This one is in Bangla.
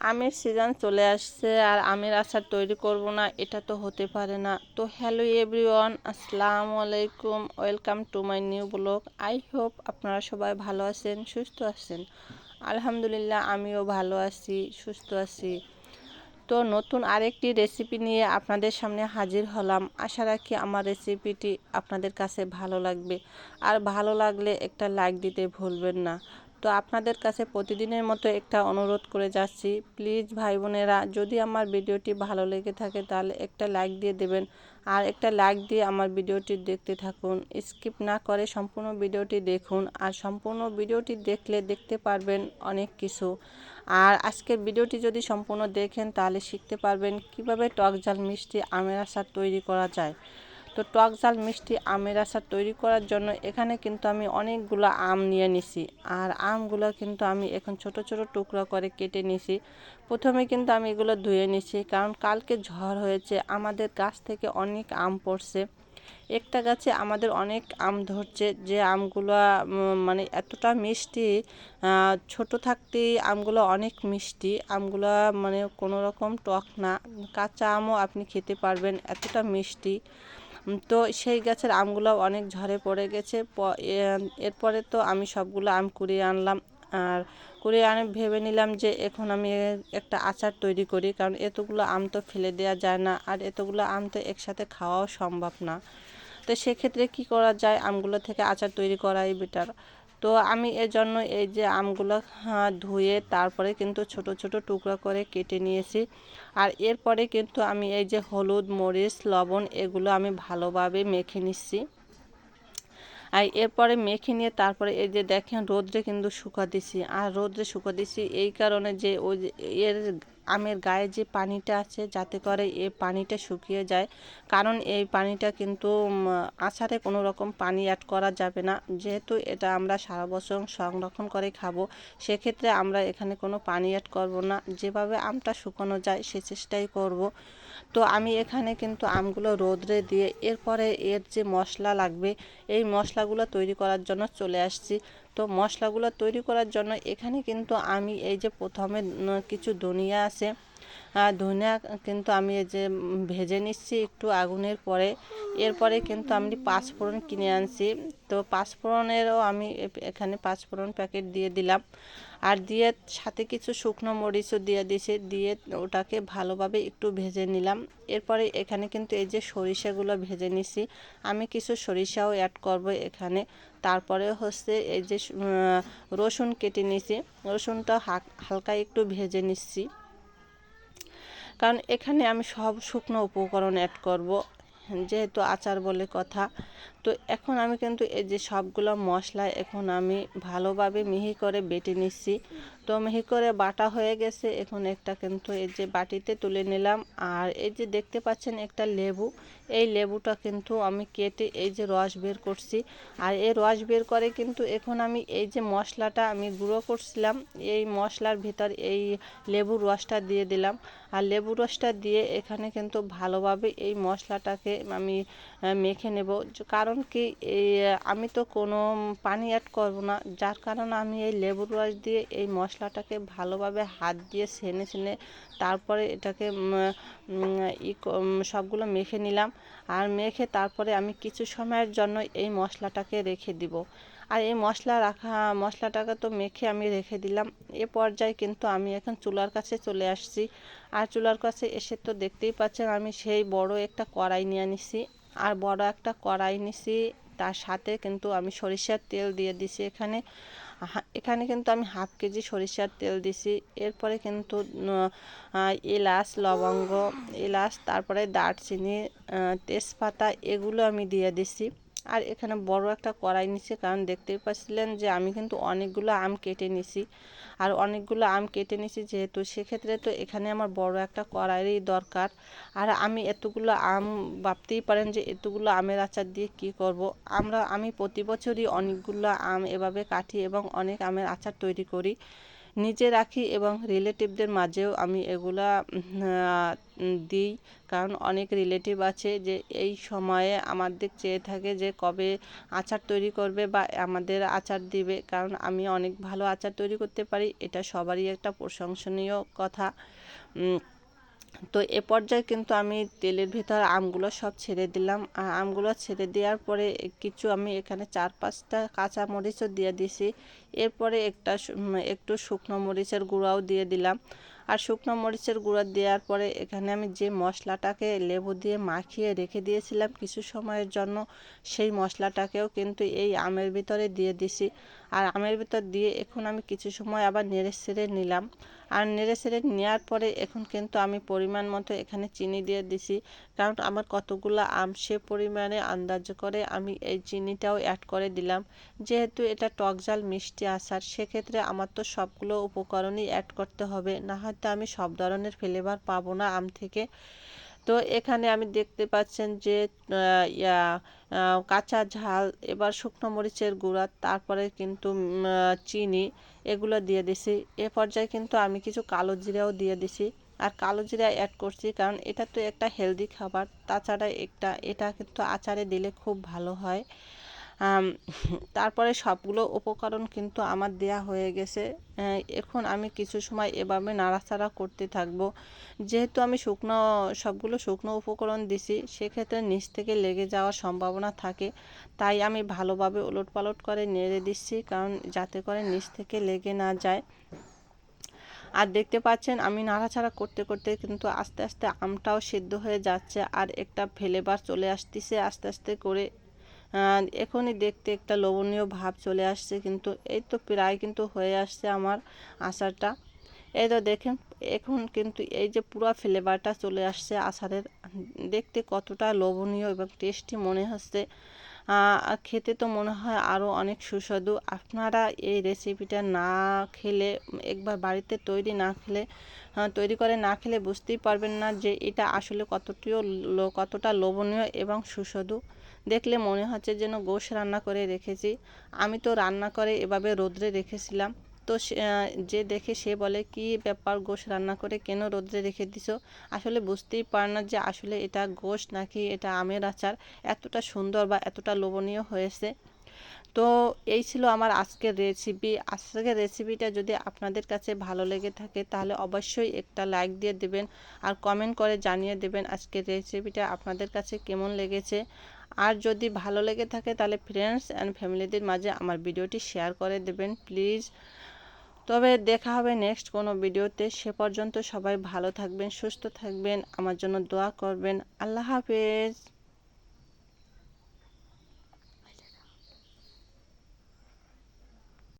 আমের সিজন চলে আসছে আর আমের আচার তৈরি করব না, এটা তো হতে পারে না। তো হ্যালো এভরিওয়ান আসসালামু আলাইকুম welcome to my new blog I hope আপনারা সবাই ভালো আছেন, সুস্থ আছেন। আলহামদুলিল্লাহ, আমিও ভালো আছি, সুস্থ আছি। তো নতুন আরেকটি রেসিপি নিয়ে আপনাদের সামনে হাজির হলাম। আশা রাখি আমার রেসিপিটি আপনাদের কাছে ভালো লাগবে। আর ভালো লাগলে একটা লাইক দিতে ভুলবেন না। তো আপনাদের কাছে প্রতিদিনের মতো একটা অনুরোধ করে যাচ্ছি। প্লিজ ভাই বোনেরা, যদি আমার ভিডিওটি ভালো লেগে থাকে তাহলে একটা লাইক দিয়ে দেবেন আর একটা লাইক দিয়ে আমার ভিডিওটি দেখতে থাকুন। স্কিপ না করে সম্পূর্ণ ভিডিওটি দেখুন আর সম্পূর্ণ ভিডিওটি দেখলে দেখতে পারবেন অনেক কিছু। আর আজকের ভিডিওটি যদি সম্পূর্ণ দেখেন তাহলে শিখতে পারবেন কীভাবে টক ঝাল মিষ্টি আমের আচার তৈরি করা যায়। তো টক ঝাল, মিষ্টি আমের আচার তৈরি করার জন্য এখানে কিন্তু আমি অনেকগুলো আম নিয়ে নিছি। আর আমগুলো কিন্তু আমি এখন ছোট ছোট টুকরো করে কেটে নিছি। প্রথমে কিন্তু আমি এগুলো ধুয়ে নিছি, কারণ কালকে ঝড় হয়েছে, আমাদের গাছ থেকে অনেক আম পড়ছে। একটা গাছে আমাদের অনেক আম ধরছে, যে আমগুলো মানে এতটা মিষ্টি ছোট থাকতেই আমগুলো অনেক মিষ্টি। আমগুলো মানে কোনো রকম টক না, কাঁচা আমও আপনি খেতে পারবেন, এতটা মিষ্টি। তো সেই গাছের আমগুলো অনেক ঝরে পড়ে গেছে। এরপরে তো আমি সবগুলো আম কুড়িয়ে আনলাম। আর কুড়িয়ে আনে, ভেবে নিলাম যে এখন আমি একটা আচার তৈরি করি, কারণ এতগুলো আম তো ফেলে দেওয়া যায় না, আর এতগুলো আম তো একসাথে খাওয়াও সম্ভব না। তো সেক্ষেত্রে কী করা যায়? আমগুলো থেকে আচার তৈরি করাই বেটার তো আমি এর জন্য এই যে আমগুলো ধুয়ে তারপরে কিন্তু ছোট ছোট টুকরো করে কেটে নিয়েছি। আর এরপরে কিন্তু আমি এই যে হলুদ, মরিচ, লবণ এগুলো আমি ভালোভাবে মেখে নিচ্ছি। আর এরপরে মেখে নিয়ে তারপরে এই যে দেখেন রোদ্রে কিন্তু শুকা দিছি। আর রোদ্রে শুকা দিছি এই কারণে যে ওই এর আমের গায়ে যে পানিটা আছে, যাতে করে এই পানিটা শুকিয়ে যায়। কারণ এই পানিটা কিন্তু আচারে কোনো রকম পানি অ্যাড করা যাবে না। যেহেতু এটা আমরা সারা বছর সংরক্ষণ করে খাব, সেক্ষেত্রে আমরা এখানে কোনো পানি অ্যাড করব না। যেভাবে আমটা শুকানো যায় সে চেষ্টাই করব। তো আমি এখানে কিন্তু আমগুলো রোদ্রে দিয়ে এরপরে এর যে মশলা লাগবে, এই মশলাগুলো তৈরি করার জন্য চলে আসছি। তো মশলাগুলো তৈরি করার জন্য এখানে কিন্তু আমি এই যে প্রথমে কিছু ধনিয়া আছে। ধনিয়া কিন্তু আমি এই যে ভেজে নিচ্ছি একটু আগুনের পরে। এরপরে কিন্তু আমি পাঁচফোড়ন কিনে আনছি। তো পাঁচফোড়নেরও আমি এখানে পাঁচফোড়ন প্যাকেট দিয়ে দিলাম। আর দিয়ে সাথে কিছু শুকনো মরিচও দিয়ে দিয়েছি, দিয়ে ওটাকে ভালোভাবে একটু ভেজে নিলাম। এরপরে এখানে কিন্তু এই যে সরিষাগুলো ভেজে নিছি, আমি কিছু সরিষাও অ্যাড করব এখানে। তারপরে হচ্ছে এই যে রসুন কেটে নিছি, রসুনটা হালকা একটু ভেজে নিচ্ছি কারণ এখানে আমি সব শুকনো উপকরণ অ্যাড করব, যেহেতু আচার বলে কথা। তো এখন আমি কিন্তু এই যে সবগুলো মশলা এখন আমি ভালোভাবে মিহি করে বেটে নিচ্ছি। তো মিহি করে বাটা হয়ে গেছে। এখন একটা কিন্তু এই যে বাটিতে তুলে নিলাম। আর এই যে দেখতে পাচ্ছেন একটা লেবু। এই লেবুটা কিন্তু আমি কেটে এই যে রস বের করছি। আর এই রস বের করে কিন্তু এখন আমি এই যে মশলাটা আমি গুঁড়ো করছিলাম, এই মশলার ভিতর এই লেবুর রসটা দিয়ে দিলাম। আর লেবু রসটা দিয়ে এখানে কিন্তু ভালোভাবে এই মশলাটাকে আমি মেখে নেব। কারণ কি এই আমি তো কোনো পানি অ্যাড করব না। যার কারণে আমি এই লেবুর রস দিয়ে এই মশলাটাকে ভালোভাবে হাত দিয়ে সেনে ছেনে তারপরে এটাকে ই সবগুলো মেখে নিলাম। আর মেখে তারপরে আমি কিছু সময়ের জন্য এই মশলাটাকে রেখে দিব। আর এই মশলা রাখা, মশলাটাকে তো মেখে আমি রেখে দিলাম। এ পর্যায়ে কিন্তু আমি এখন চুলার কাছে চলে আসছি। আর চুলার কাছে এসে তো দেখতেই পাচ্ছেন আমি সেই বড় একটা কড়াই নিয়ে নিছি আর বড় একটা কড়াই নিছি, তার সাথে কিন্তু আমি সরিষার তেল দিয়ে দিছি এখানে। এখানে কিন্তু আমি হাফ কেজি সরিষার তেল দিছি। এরপরে কিন্তু এলাচ, লবঙ্গ, এলাচ, তারপরে দারচিনি তেজপাতা, এগুলো আমি দিয়ে দিছি। আর এখানে বড় একটা কড়াই নিছি, কারণ দেখতেই পাচ্ছিলেন যে আমি কিন্তু অনেকগুলো আম কেটে নিছি। আর অনেকগুলো আম কেটে নিছি যেহেতু, সেক্ষেত্রে তো এখানে আমার বড় একটা কড়াইয়েরই দরকার। আর আমি এতগুলো আম, ভাবতেই পারেন যে এতগুলো আমের আচার দিয়ে কি করব। আমরা, আমি প্রতি বছরই অনেকগুলো আম এভাবে কাটি এবং অনেক আমের আচার তৈরি করি। নিজে রাখি এবং রিলেটিভদের মাঝেও আমি এগুলা দিই। কারণ অনেক রিলেটিভ আছে যে, এই সময়ে আমাদের চেয়ে থাকে যে, কবে আচার তৈরি করবে বা আমাদের আচার দিবে। কারণ আমি অনেক ভালো আচার তৈরি করতে পারি, এটা সবারই একটা প্রশংসনীয় কথা। তো এ পর্যায়ে কিন্তু আমি তেলের ভিতর আমগুলো সব ছেড়ে দিলাম। আমগুলো ছেড়ে দেওয়ার পরে কিছু আমি এখানে চার পাঁচটা কাঁচা মরিচও দিয়ে দিছি এরপরে একটা একটু শুকনো মরিচের গুঁড়াও দিয়ে দিলাম। আর শুকনো মরিচের গুঁড়া দেওয়ার পরে এখানে আমি যে মশলাটাকে লেবু দিয়ে মাখিয়ে রেখে দিয়েছিলাম কিছু সময়ের জন্য, সেই মশলাটাকেও কিন্তু এই আমের ভিতরে দিয়ে দিছি। আর আমের ভিতর দিয়ে এখন আমি কিছু সময় আবার নেড়ে ছেড়ে নিলাম। আর নেড়ে ছেড়ে নেওয়ার পরে এখন কিন্তু আমি পরিমাণ মতো এখানে চিনি দিয়ে দিছি। কারণ আমার কতগুলো আম সে পরিমাণে আন্দাজ করে আমি এই চিনিটাও অ্যাড করে দিলাম। যেহেতু এটা টক ঝাল মিষ্টি আচার, সেক্ষেত্রে আমার তো সবগুলো উপকরণই অ্যাড করতে হবে। না হয়তো আমি সব ধরনের ফ্লেভার পাবো না আম থেকে। তো এখানে আমি দেখতে পাচ্ছেন যে ইয়া কাঁচা ঝাল, এবার শুকনো মরিচের গুঁড়া, তারপরে কিন্তু চিনি, এগুলো দিয়ে দিছি। এ পর্যায়ে কিন্তু আমি কিছু কালো জিরাও দিয়ে দিছি। আর কালো জিরা অ্যাড করছি কারণ এটা তো একটা হেলদি খাবার। তাছাড়া একটা, এটা কিন্তু আচারে দিলে খুব ভালো হয়। তারপরে সবগুলো উপকরণ কিন্তু আমার দেয়া হয়ে গেছে। এখন আমি কিছু সময় এভাবে নাড়াচাড়া করতে থাকব। যেহেতু আমি শুকনো, সবগুলো শুকনো উপকরণ দিছি, সেক্ষেত্রে নিচ থেকে লেগে যাওয়ার সম্ভাবনা থাকে। তাই আমি ভালোভাবে ওলট পালট করে নেড়ে দিচ্ছি, কারণ যাতে করে নিচ থেকে লেগে না যায়। আর দেখতে পাচ্ছেন, আমি নাড়াচাড়া করতে করতে কিন্তু আস্তে আস্তে আমটাও সিদ্ধ হয়ে যাচ্ছে, আর একটা ফ্লেভার চলে আসতেছে আস্তে আস্তে করে। এখনই দেখতে একটা লোভনীয় ভাব চলে আসছে কিন্তু এই তো প্রায় কিন্তু হয়ে আসছে আমার আচারটা এই তো দেখেন, এখন কিন্তু এই যে পুরো ফ্লেভারটা চলে আসছে আচারের দেখতে কতটা লোভনীয় এবং টেস্টি মনে হচ্ছে। খেতে তো মনে হয় আরও অনেক সুস্বাদু। আপনারা এই রেসিপিটা না খেলে, একবার বাড়িতে তৈরি না খেলে তৈরি করে না খেলে বুঝতেই পারবেন না যে এটা আসলে কতটিও কতটা লোভনীয় এবং সুস্বাদু। দেখলে মনে হচ্ছে যেন গোশ রান্না করে রেখেছি। আমি তো রান্না করে এভাবে রোদ্রে রেখেছিলাম। তো যে দেখে সে বলে, কি ব্যাপার গোশ রান্না করে কেন রোদ্রে রেখে দিছো? আসলে বুঝতেই পারে না যে আসলে এটা গোশ নাকি এটা আমের আচার। এতটা সুন্দর বা এতটা লোভনীয় হয়েছে। তো এই ছিল আমার আজকের রেসিপি আজকের রেসিপিটা যদি আপনাদের কাছে ভালো লেগে থাকে, তাহলে অবশ্যই একটা লাইক দিয়ে দেবেন। আর কমেন্ট করে জানিয়ে দেবেন আজকের রেসিপিটা আপনাদের কাছে কেমন লেগেছে। আর যদি ভালো লেগে থাকে তাহলে ফ্রেন্ডস অ্যান্ড ফ্যামিলিদের মাঝে আমার ভিডিওটি শেয়ার করে দেবেন প্লিজ তবে দেখা হবে নেক্সট কোনো ভিডিওতে। সে পর্যন্ত সবাই ভালো থাকবেন, সুস্থ থাকবেন। আমার জন্য দোয়া করবেন। আল্লাহ হাফেজ।